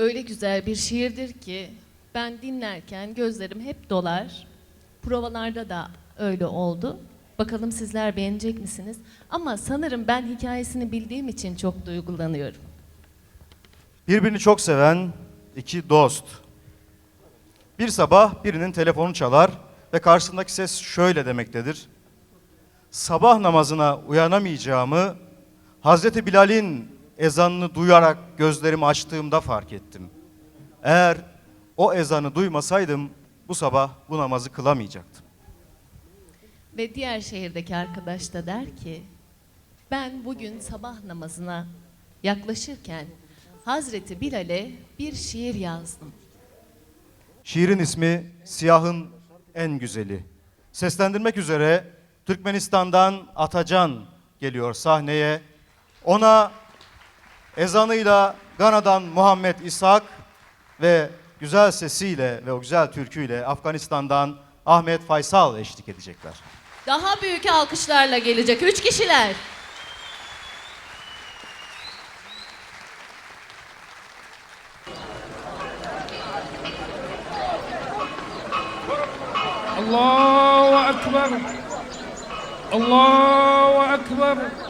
öyle güzel bir şiirdir ki ben dinlerken gözlerim hep dolar. Provalarda da öyle oldu. Bakalım sizler beğenecek misiniz? Ama sanırım ben hikayesini bildiğim için çok duygulanıyorum. Birbirini çok seven iki dost. Bir sabah birinin telefonu çalar ve karşısındaki ses şöyle demektedir. Sabah namazına uyanamayacağımı Hazreti Bilal'in ezanını duyarak gözlerimi açtığımda fark ettim. Eğer o ezanı duymasaydım bu sabah bu namazı kılamayacaktım. Ve diğer şehirdeki arkadaş da der ki, ben bugün sabah namazına yaklaşırken Hazreti Bilal'e bir şiir yazdım. Şiirin ismi Siyahın En Güzeli. Seslendirmek üzere Türkmenistan'dan Atacan geliyor sahneye. Ona Ezanıyla Gana'dan Muhammed İshak ve güzel sesiyle ve o güzel türküyle Afganistan'dan Ahmet Faysal eşlik edecekler. Daha büyük alkışlarla gelecek üç kişiler. Allahu Ekber Allahu Ekber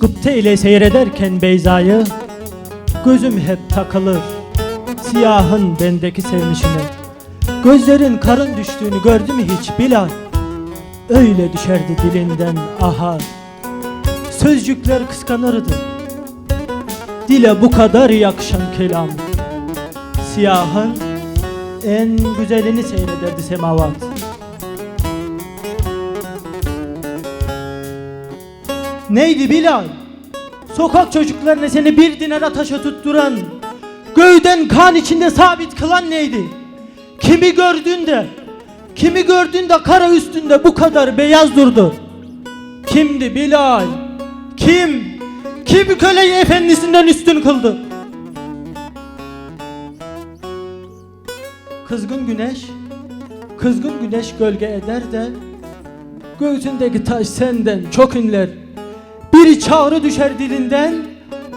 Gıpte ile seyrederken Beyza'yı Gözüm hep takılır Siyahın bendeki sevmişine. Gözlerin karın düştüğünü gördü mü hiç Bilal Öyle düşerdi dilinden ahar Sözcükler kıskanırdı Dile bu kadar yakışan kelam. Siyahın en güzelini seyrederdi semavat Neydi Bilal? Sokak çocuklarına seni bir dinara taşa tutturan, göğden kan içinde sabit kılan neydi? Kimi gördüğünde, kimi gördüğünde kara üstünde bu kadar beyaz durdu? Kimdi Bilal? Kim? Kim köleyi efendisinden üstün kıldı? Kızgın güneş, kızgın güneş gölge eder de Göğsündeki taş senden çok inler Bir çağrı düşer dilinden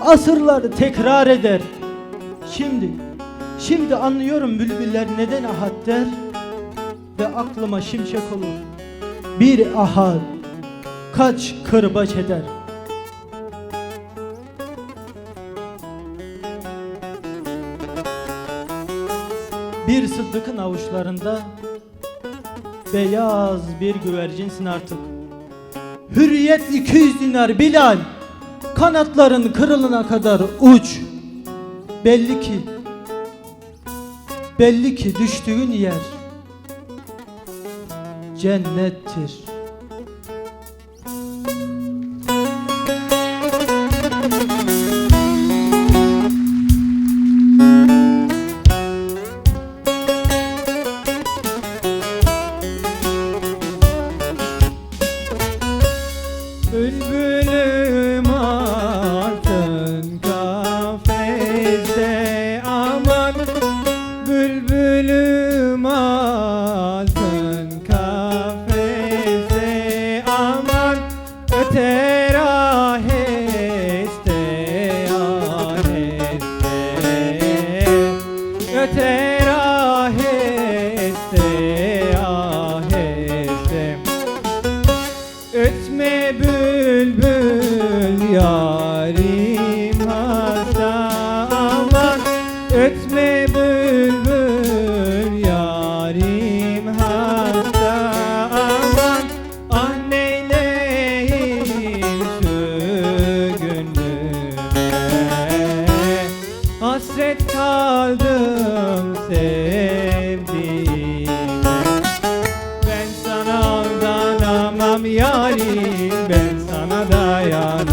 Asırlar tekrar eder. Şimdi Şimdi anlıyorum bülbüller neden ahad der Ve aklıma şimşek olur. Bir ahad Kaç kırbaç eder? Bir sıddıkın avuçlarında Beyaz bir güvercinsin artık Hürriyet 200 dinar Bilal. Kanatların kırılına kadar uç. Belli ki Belli ki düştüğün yer Cennettir Ötme bülbül yarim hasta. Aman ah neyleyim şu gönlüme Hasret kaldım sevdiğime. Ben sana aldanamam yarim Ben sana dayanamam